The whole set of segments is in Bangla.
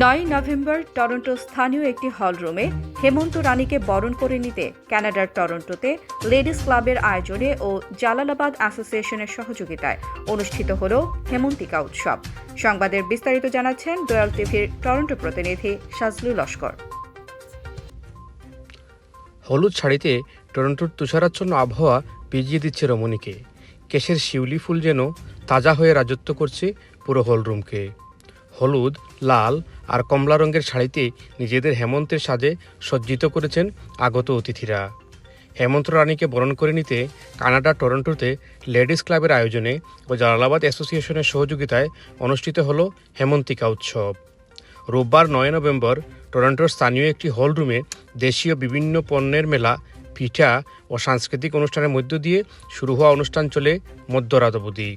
নয় নভেম্বর টরন্টো স্থানীয় একটি হলরুমে হেমন্ত রানীকে বরণ করে নিতে কানাডার টরন্টোতে লেডিস ক্লাবের আয়োজনে ও জালালাবাদ অ্যাসোসিয়েশনের সহযোগিতায় অনুষ্ঠিত হল হেমন্তিকা উৎসব। সংবাদের বিস্তারিত জানাচ্ছেন দয়াল টিভির টরন্টো প্রতিনিধি সাজলু লস্কর। হলুদ শাড়িতে টরন্টোর তুষারাচ্ছন্ন আবহাওয়া পিজিয়ে দিচ্ছে রমণীকে। কেশের শিউলি ফুল যেন তাজা হয়ে রাজত্ব করছে পুরো হলরুমকে। হলুদ, লাল আর কমলা রঙের শাড়িতে নিজেদের হেমন্তের সাজে সজ্জিত করেছেন আগত অতিথিরা। হেমন্ত রানীকে বরণ করে নিতে কানাডা টরন্টোতে লেডিস ক্লাবের আয়োজনে ও জালালাবাদ অ্যাসোসিয়েশনের সহযোগিতায় অনুষ্ঠিত হল হেমন্তিকা উৎসব। রোববার নয় নভেম্বর টরন্টোর স্থানীয় একটি হলরুমে দেশীয় বিভিন্ন পণ্যের মেলা, পিঠা ও সাংস্কৃতিক অনুষ্ঠানের মধ্য দিয়ে শুরু হওয়া অনুষ্ঠান চলে মধ্যরাত অবধি।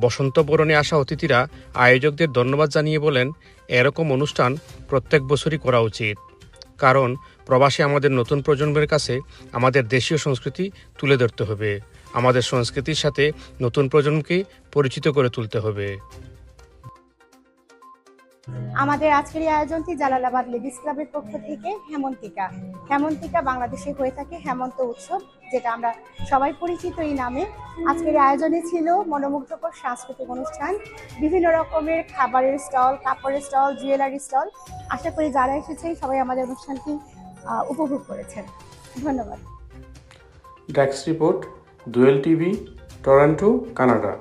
বসন্ত বরণে আসা অতিথিরা আয়োজকদের ধন্যবাদ জানিয়ে বলেন, এরকম অনুষ্ঠান প্রত্যেক বছরই করা উচিত। কারণ প্রবাসে আমাদের নতুন প্রজন্মের কাছে আমাদের দেশীয় সংস্কৃতি তুলে ধরতে হবে। আমাদের সংস্কৃতির সাথে নতুন প্রজন্মকে পরিচিত করে তুলতে হবে। আমাদের আজকের এই আয়োজনটি জালালাবাদ লেডিস ক্লাবের পক্ষ থেকে হেমন্তিকা। হেমন্তিকা বাংলাদেশে হয়ে থাকে হেমন্ত উৎসব, যেটা আমরা সবাই পরিচিত এই নামে। আজকের আয়োজনে ছিল মনোমুগ্ধকর সাংস্কৃতিক অনুষ্ঠান, বিভিন্ন রকমের খাবারের স্টল, কাপড়ের স্টল, জুয়েলারি স্টল। আশা করি যারা এসেছে সবাই আমাদের অনুষ্ঠানটি উপভোগ করেছেন। ধন্যবাদ। ডেস্ক রিপোর্ট দুয়েল টিভি টরন্টো কানাডা